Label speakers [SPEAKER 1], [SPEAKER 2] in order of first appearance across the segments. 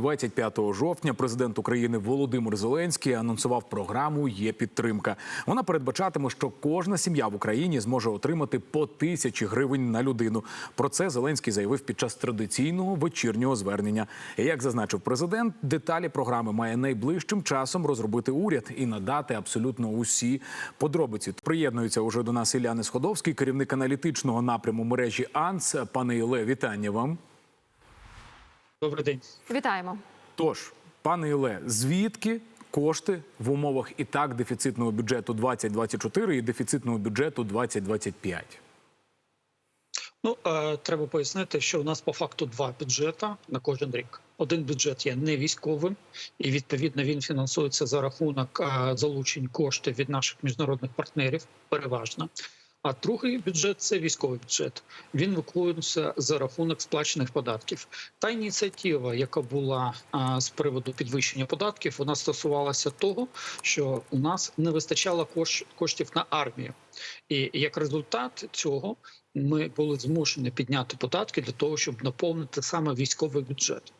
[SPEAKER 1] 25 жовтня президент України Володимир Зеленський анонсував програму Є підтримка. Вона передбачатиме, що кожна сім'я в Україні зможе отримати по тисячі гривень на людину. Про це Зеленський заявив під час традиційного вечірнього звернення. Як зазначив президент, деталі програми має найближчим часом розробити уряд і надати абсолютно усі подробиці. Приєднується уже до нас Іляни Сходовський, керівник аналітичного напряму мережі АНС. Пане Іле, вітання вам.
[SPEAKER 2] Добрий день.
[SPEAKER 3] Вітаємо.
[SPEAKER 1] Тож, пане Іле, звідки кошти в умовах і так дефіцитного бюджету 2024 і дефіцитного бюджету 2025?
[SPEAKER 2] Ну е, треба пояснити, що у нас по факту два бюджети на кожен рік. Один бюджет є не військовим, і відповідно він фінансується за рахунок е, залучень коштів від наших міжнародних партнерів, переважно. А другий бюджет це військовий бюджет. Він виконується за рахунок сплачених податків. Та ініціатива, яка була з приводу підвищення податків, вона стосувалася того, що у нас не вистачало кош, коштів на армію, і як результат цього ми були змушені підняти податки для того, щоб наповнити саме військовий бюджет.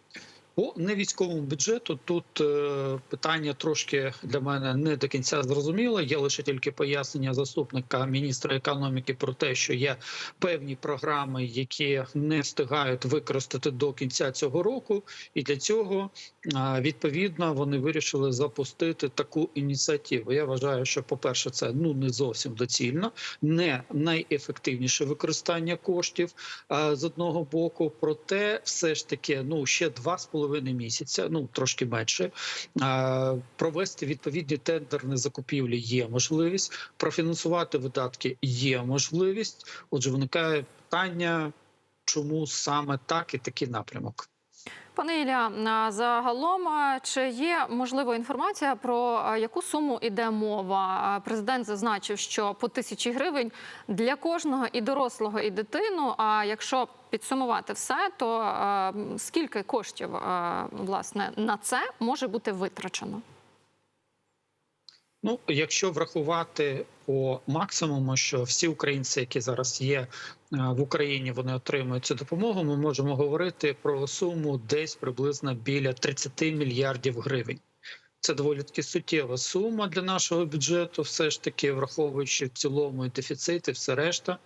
[SPEAKER 2] По невійськовому бюджету тут е, питання трошки для мене не до кінця зрозуміло. Є лише тільки пояснення заступника міністра економіки про те, що є певні програми, які не встигають використати до кінця цього року, і для цього е, відповідно вони вирішили запустити таку ініціативу. Я вважаю, що по перше, це ну не зовсім доцільно, не найефективніше використання коштів е, з одного боку. Проте, все ж таки, ну ще два з половиною місяця, ну трошки менше, провести відповідні тендерні закупівлі є можливість, профінансувати видатки є можливість. Отже, виникає питання, чому саме так і такий напрямок.
[SPEAKER 3] Пане Ілля, загалом чи є можлива інформація про яку суму іде мова? Президент зазначив, що по тисячі гривень для кожного і дорослого, і дитину. А якщо підсумувати все, то скільки коштів власне на це може бути витрачено?
[SPEAKER 2] Ну, якщо врахувати по максимуму, що всі українці, які зараз є е, в Україні, вони отримують цю допомогу. Ми можемо говорити про суму десь приблизно біля 30 мільярдів гривень. Це доволі таки суттєва сума для нашого бюджету, все ж таки, враховуючи в цілому і дефіцит, і все решта.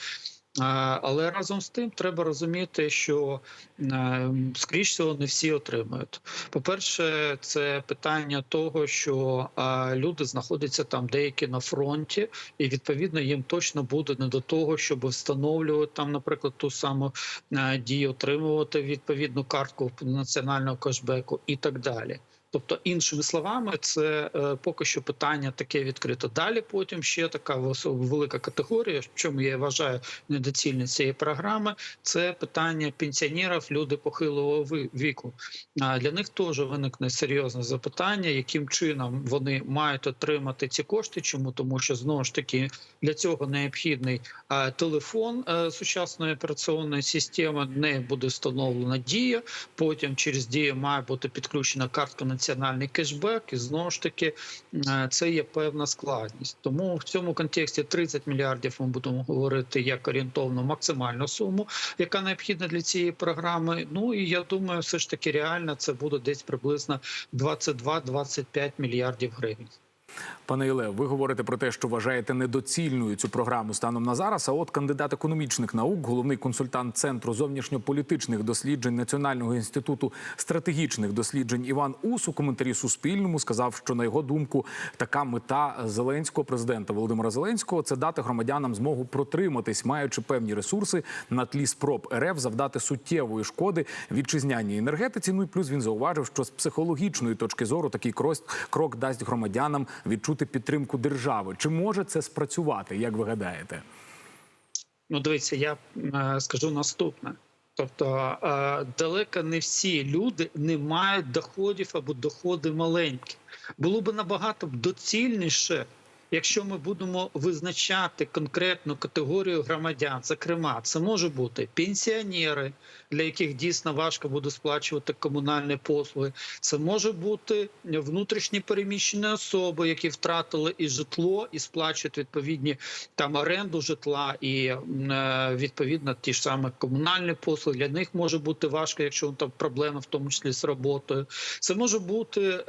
[SPEAKER 2] Але разом з тим треба розуміти, що е, скоріш всього не всі отримують. По-перше, це питання того, що люди знаходяться там деякі на фронті, і відповідно їм точно буде не до того, щоб встановлювати там, наприклад, ту саму е, дію, отримувати відповідну картку національного кешбеку і так далі. Тобто, іншими словами, це е, поки що питання таке відкрито. Далі потім ще така велика категорія, в чому я вважаю недоцільність цієї програми. Це питання пенсіонерів, люди похилого віку. А для них теж виникне серйозне запитання, яким чином вони мають отримати ці кошти. Чому тому, що знову ж таки для цього необхідний е, телефон е, сучасної операційної системи, не буде встановлена дія. Потім через дію має бути підключена картка національний кешбек, і знову ж таки е, це є певна складність. Тому в цьому контексті 30 мільярдів ми будемо говорити як орієнтовно максимальну суму, яка необхідна для цієї програми. Ну і я думаю, все ж таки реально це буде десь приблизно 22-25 мільярдів гривень.
[SPEAKER 1] Пане Іле, ви говорите про те, що вважаєте недоцільною цю програму станом на зараз. А от кандидат економічних наук, головний консультант Центру зовнішньополітичних досліджень Національного інституту стратегічних досліджень Іван Ус у коментарі Суспільному сказав, що на його думку така мета зеленського президента Володимира Зеленського це дати громадянам змогу протриматись, маючи певні ресурси на тлі спроб РФ завдати суттєвої шкоди вітчизняній енергетиці. Ну і плюс він зауважив, що з психологічної точки зору такий крок дасть громадянам відчути підтримку держави. Чи може це спрацювати? Як ви гадаєте?
[SPEAKER 2] Ну, дивіться, я е, скажу наступне. Тобто е, далеко не всі люди не мають доходів або доходи маленькі. Було б набагато доцільніше якщо ми будемо визначати конкретну категорію громадян, зокрема, це може бути пенсіонери, для яких дійсно важко буде сплачувати комунальні послуги. Це може бути внутрішні переміщені особи, які втратили і житло, і сплачують відповідні там оренду житла, і е, відповідно ті ж саме комунальні послуги. Для них може бути важко, якщо там проблеми, в тому числі з роботою. Це може бути е,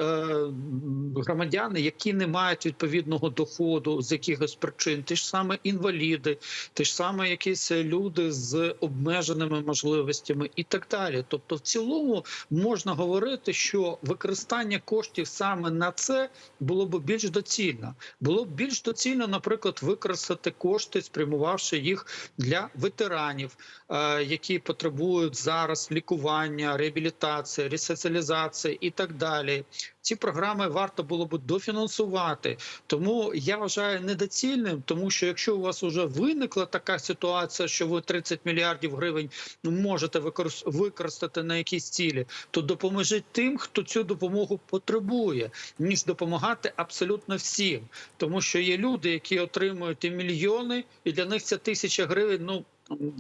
[SPEAKER 2] громадяни, які не мають відповідного доходу з якихось причин, ті ж саме інваліди, ті ж саме якісь люди з обмеженими можливостями і так далі. Тобто, в цілому можна говорити, що використання коштів саме на це було б більш доцільно. Було б більш доцільно, наприклад, використати кошти, спрямувавши їх для ветеранів, е, які потребують зараз лікування, реабілітації, ресоціалізації і так далі. Ці програми варто було б дофінансувати. Тому я вважаю недоцільним, тому що якщо у вас вже виникла така ситуація, що ви 30 мільярдів гривень можете використати на якісь цілі, то допоможіть тим, хто цю допомогу потребує, ніж допомагати абсолютно всім, тому що є люди, які отримують і мільйони, і для них ця тисяча гривень. Ну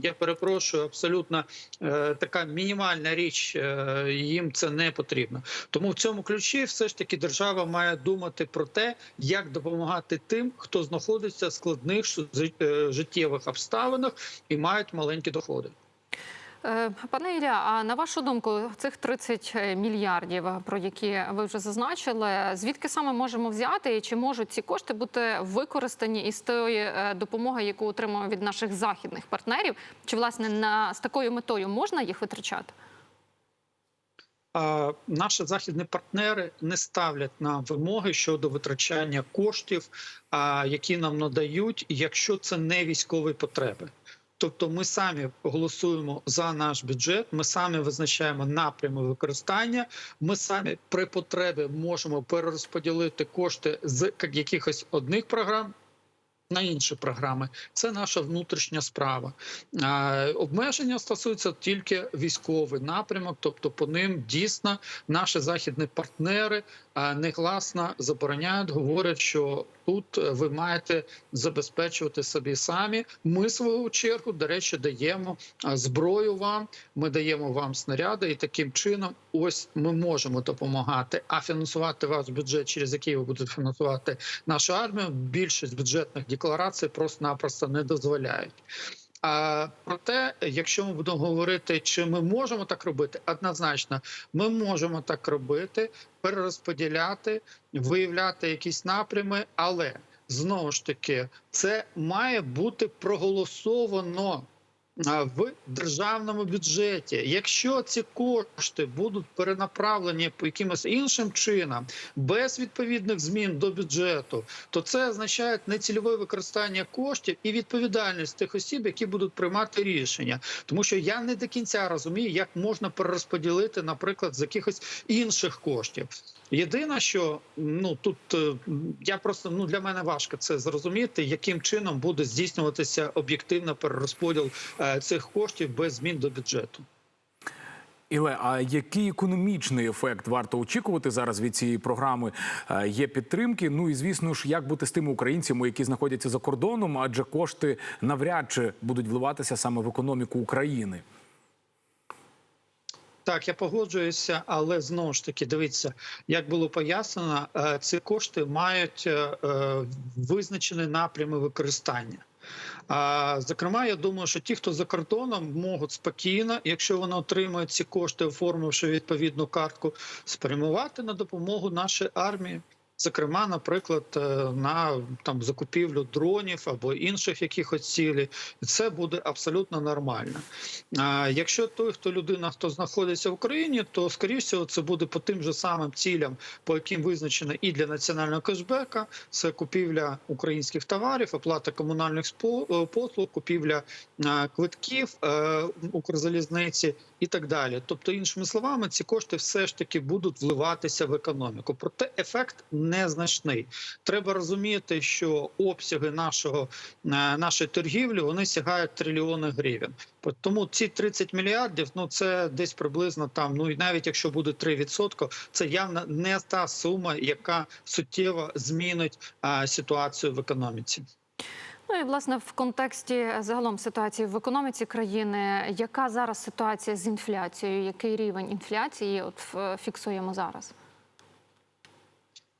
[SPEAKER 2] я перепрошую, абсолютно е, така мінімальна річ. Е, їм це не потрібно. Тому в цьому ключі все ж таки держава має думати про те, як допомагати тим, хто знаходиться в складних е, життєвих обставинах і мають маленькі доходи.
[SPEAKER 3] Е, Пане Ілля, а на вашу думку, цих 30 мільярдів, про які ви вже зазначили, звідки саме можемо взяти і чи можуть ці кошти бути використані із тої е, допомоги, яку отримуємо від наших західних партнерів? Чи власне на з такою метою можна їх витрачати?
[SPEAKER 2] Наші західні партнери не ставлять нам вимоги щодо витрачання коштів, які нам надають, якщо це не військові потреби. Тобто, ми самі голосуємо за наш бюджет, ми самі визначаємо напрями використання. Ми самі при потребі можемо перерозподілити кошти з якихось одних програм. На інші програми це наша внутрішня справа. Обмеження стосуються тільки військовий напрямок, тобто по ним дійсно наші західні партнери негласно забороняють, говорять, що тут е, ви маєте забезпечувати собі самі. Ми свою чергу, до речі, даємо зброю вам. Ми даємо вам снаряди, і таким чином, ось ми можемо допомагати. А фінансувати вас бюджет, через який ви будете фінансувати нашу армію. Більшість бюджетних декларацій просто-напросто не дозволяють. А проте, якщо ми будемо говорити, чи ми можемо так робити, однозначно, ми можемо так робити, перерозподіляти, виявляти якісь напрями, але знову ж таки це має бути проголосовано. В державному бюджеті, якщо ці кошти будуть перенаправлені по якимось іншим чином, без відповідних змін до бюджету, то це означає нецільове використання коштів і відповідальність тих осіб, які будуть приймати рішення. Тому що я не до кінця розумію, як можна перерозподілити, наприклад, з якихось інших коштів. Єдине, що ну тут е, я просто ну для мене важко це зрозуміти, яким чином буде здійснюватися об'єктивно перерозподіл е, цих коштів без змін до бюджету.
[SPEAKER 1] Іле, а який економічний ефект варто очікувати зараз від цієї програми? Е, Є підтримки. Ну і звісно ж, як бути з тими українцями, які знаходяться за кордоном, адже кошти навряд чи будуть вливатися саме в економіку України.
[SPEAKER 2] Так, я погоджуюся, але знову ж таки, дивіться, як було пояснено, е, ці кошти мають е, е, визначені напрями використання. А, Зокрема, я думаю, що ті, хто за кордоном, можуть спокійно, якщо вони отримують ці кошти, оформивши відповідну картку, спрямувати на допомогу нашій армії. Зокрема, наприклад, е, на там закупівлю дронів або інших якихось цілей, і це буде абсолютно нормально. А якщо той, хто людина, хто знаходиться в Україні, то скоріше це буде по тим же самим цілям, по яким визначено і для національного кешбека, це купівля українських товарів, оплата комунальних е, послуг, купівля квитків е, Укрзалізниці і так далі. Тобто, іншими словами, ці кошти все ж таки будуть вливатися в економіку. Проте ефект незначний. Треба розуміти, що обсяги нашого е, нашої торгівлі вони сягають трильйони гривень. Тому ці 30 мільярдів, ну це десь приблизно там. Ну і навіть якщо буде 3%, це явно не та сума, яка суттєво змінить а, ситуацію в економіці.
[SPEAKER 3] Ну і власне в контексті загалом ситуації в економіці країни, яка зараз ситуація з інфляцією? Який рівень інфляції от фіксуємо зараз?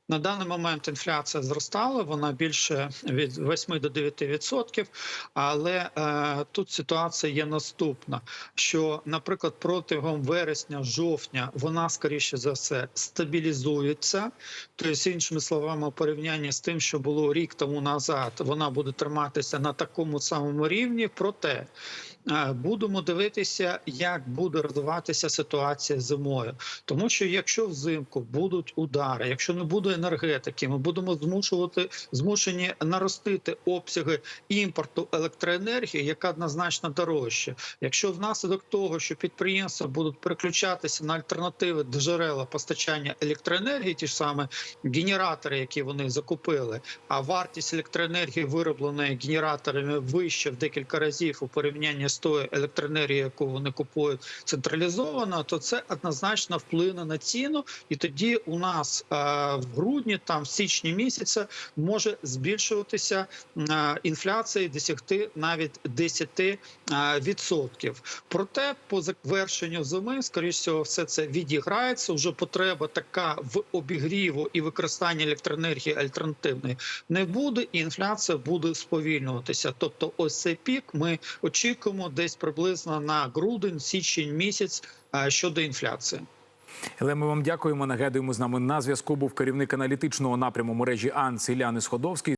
[SPEAKER 2] На даний момент інфляція зростала, вона більше від 8 до 9 відсотків. Але е, тут ситуація є наступна: що, наприклад, протягом вересня-жовтня вона скоріше за все стабілізується. Тобто, іншими словами, у порівнянні з тим, що було рік тому назад, вона буде триматися на такому самому рівні. Проте будемо дивитися, як буде розвиватися ситуація зимою. Тому що якщо взимку будуть удари, якщо не буде енергетики, ми будемо змушувати змушені наростити обсяги імпорту електроенергії, яка однозначно дорожча. Якщо внаслідок того, що підприємства будуть переключатися на альтернативи джерела постачання електроенергії, ті ж саме генератори, які вони закупили, а вартість електроенергії виробленої генераторами вища в декілька разів у порівнянні тою електроенергією, яку вони купують централізовано, то це однозначно вплине на ціну, і тоді у нас е, в грудні, там в січні місяця, може збільшуватися е, інфляція досягти навіть 10 е, відсотків. Проте по завершенню зими, скоріш всього, все це відіграється. Вже потреба така в обігріву і використанні електроенергії альтернативної не буде, і інфляція буде сповільнюватися. Тобто, ось цей пік ми очікуємо десь приблизно на грудень, січень місяць е, щодо інфляції.
[SPEAKER 1] Але ми вам дякуємо. Нагадуємо з нами на зв'язку був керівник аналітичного напряму мережі АНС Іляни Сходовський.